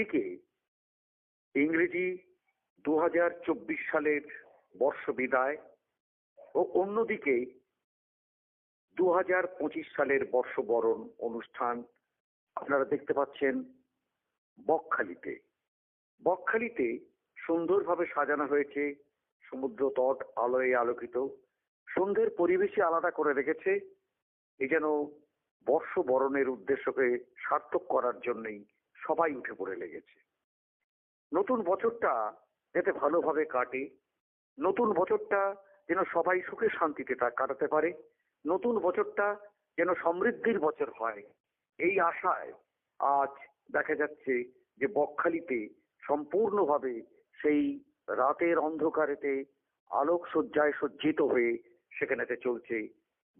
একদিকে ইংরেজি দু হাজার চব্বিশ সালের বর্ষ বিদায় ও অন্যদিকে দু সালের বর্ষবরণ অনুষ্ঠান আপনারা দেখতে পাচ্ছেন বকখালিতে। বকখালিতে সুন্দরভাবে সাজানো হয়েছে সমুদ্র তট আলোয় আলোকিত, সন্ধ্যের পরিবেশে আলাদা করে রেখেছে। এ যেন বর্ষবরণের উদ্দেশ্যকে সার্থক করার জন্যই সবাই উঠে পড়ে লেগেছে। নতুন বছরটা যাতে ভালোভাবে কাটে, নতুন বছরটা যেন সবাই সুখে শান্তিতে তা কাটাতে পারে, নতুন বছরটা যেন সমৃদ্ধির বছর হয়, এই আশায় আজ দেখা যাচ্ছে যে বকখালিতে সম্পূর্ণভাবে সেই রাতের অন্ধকারেতে আলোক সজ্জায় সজ্জিত হয়ে সেখানেতে চলছে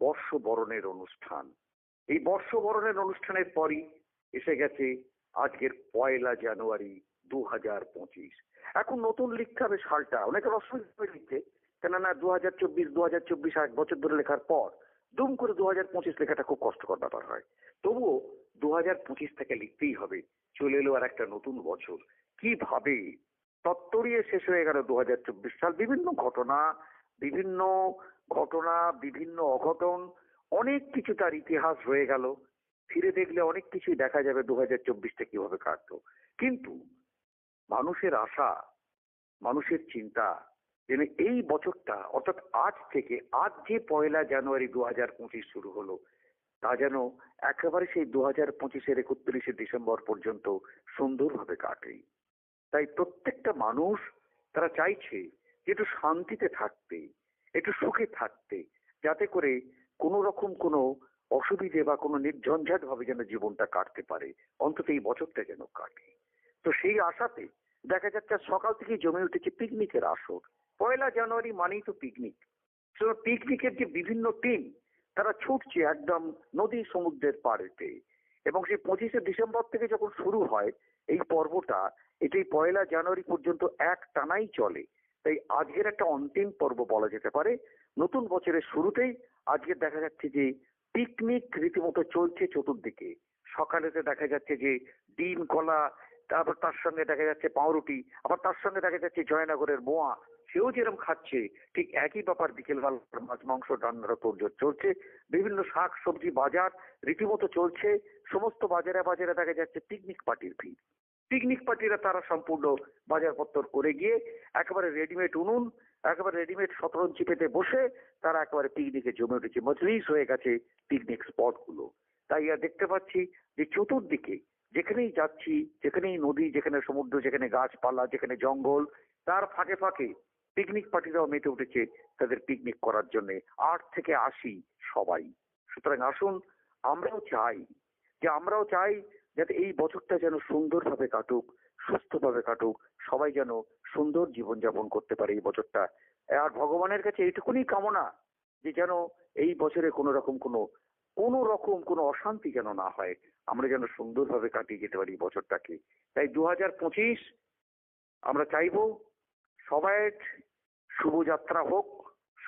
বর্ষবরণের অনুষ্ঠান। এই বর্ষবরণের অনুষ্ঠানের পরই এসে গেছে আজকের পয়লা জানুয়ারি দু হাজার পঁচিশ। এখন নতুন লিখতে হবে সালটা। অনেকের অসুবিধা লিখতে। কেননা দু হাজার চব্বিশ দু হাজার চব্বিশ এক বছর ধরে লেখার পর দুম করে দু হাজার পঁচিশ লেখাটা খুব কষ্টকর ব্যাপার হয়। তবুও দু হাজার পঁচিশ থেকে লিখতেই হবে। চলে এলো আর একটা নতুন বছর। কীভাবে তত্তরিয়ে শেষ হয়ে গেল দু হাজার চব্বিশ সাল। বিভিন্ন ঘটনা বিভিন্ন ঘটনা, বিভিন্ন অঘটন, অনেক কিছু তার ইতিহাস রয়ে গেল। ফিরে দেখলে অনেক কিছুই দেখা যাবে দু হাজার চব্বিশটা কীভাবে কাটলো। কিন্তু মানুষের আশা, মানুষের চিন্তা, যেন এই বছরটা, অর্থাৎ আজ থেকে, আজ যে পয়লা জানুয়ারি দু হাজার পঁচিশ শুরু হলো, তা যেন একেবারে সেই দু হাজার পঁচিশের একত্রিশে ডিসেম্বর পর্যন্ত সুন্দরভাবে কাটে। তাই প্রত্যেকটা মানুষ তারা চাইছে যে একটু শান্তিতে থাকতে, একটু সুখে থাকতে, যাতে করে কোনো রকম কোনো অসুবিধে বা কোনো নির্ঝঞ্ঝাট ভাবে যেন জীবনটা কাটতে পারে, অন্তত এই বছরটা যেন কাটে। তো সেই আশাতে দেখা যাচ্ছে সকাল থেকেই জমে উঠেছে পিকনিকের আসর। পয়লা জানুয়ারি মানেই তো পিকনিক। পিকনিকের যে বিভিন্ন টিম, তারা ছুটছে একদম নদী সমুদ্রের পাড়েতে। এবং সেই পঁচিশে ডিসেম্বর থেকে যখন শুরু হয়, এই পর্বটা, এটাই পয়লা জানুয়ারি পর্যন্ত এক টানাই চলে। তাই আজকের একটা অন্তিম পর্ব বলা যেতে পারে। নতুন বছরের শুরুতেই আজকে দেখা যাচ্ছে যে পিকনিক রীতিমতো চলছে চতুর্দিকে। সকালেতে দেখা যাচ্ছে যে ডিম, কলা, তারপর তার সঙ্গে দেখা যাচ্ছে পাউরুটি, আবার তার সঙ্গে দেখা যাচ্ছে জয়নগরের মোয়া, সেও যেরকম খাচ্ছে, ঠিক একই ব্যাপার বিকেলবেলা মাছ, মাংস, রান্নার তোড়জোড় চলছে। বিভিন্ন শাক, সবজি, বাজার রীতিমতো চলছে। সমস্ত বাজারে বাজারে দেখা যাচ্ছে পিকনিক পার্টির ভিড়। পিকনিক পার্টিরা তারা সম্পূর্ণ বাজারপত্র করে গিয়ে একেবারে রেডিমেড উনুন একেবারে রেডিমেড শতরঞ্চি পেতে বসে তারা একেবারে পিকনিকে জমে উঠেছে। মজলিস হয়ে গেছে পিকনিক স্পটগুলো তাই আর দেখতে পাচ্ছি যে চতুর্দিকে যেখানেই যাচ্ছি, যেখানেই নদী, যেখানে সমুদ্র, যেখানে গাছপালা, যেখানে জঙ্গল, তার ফাঁকে ফাঁকে পিকনিক পার্টিরাও মেতে উঠেছে তাদের পিকনিক করার জন্য। আট থেকে আশি সবাই। সুতরাং আসুন, আমরাও চাই যে আমরাও চাই যাতে এই বছরটা যেন সুন্দরভাবে কাটুক, সুস্থভাবে কাটুক, সবাই যেন সুন্দর জীবনযাপন করতে পারে এই বছরটা। আর ভগবানের কাছে এইটুকুনি কামনা যে যেন এই বছরে কোনো রকম কোনো কোনো রকম কোনো অশান্তি যেন না হয়, আমরা যেন সুন্দরভাবে কাটিয়ে যেতে পারি বছরটাকে। তাই দু হাজার পঁচিশ আমরা চাইব সবাই শুভযাত্রা হোক,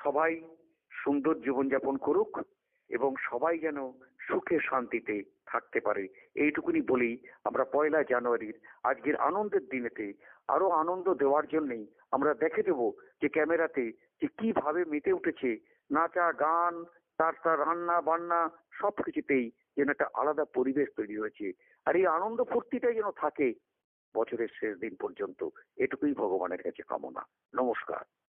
সবাই সুন্দর জীবনযাপন করুক, এবং সবাই যেন সুখে শান্তিতে থাকতে পারে। এইটুকুনি বলেই আমরা পয়লা জানুয়ারির আজকের আনন্দের দিনেতে আরও আনন্দ দেওয়ার জন্যই আমরা দেখে দেব যে ক্যামেরাতে যে কীভাবে মেতে উঠেছে নাচা, গান, তার তার রান্না, বান্না সব কিছুতেই যেন একটা আলাদা পরিবেশ তৈরি হয়েছে। আর এই আনন্দ ফুর্তিটাই যেন থাকে বছরের শেষ দিন পর্যন্ত, এটুকুই ভগবানের কাছে কামনা। নমস্কার।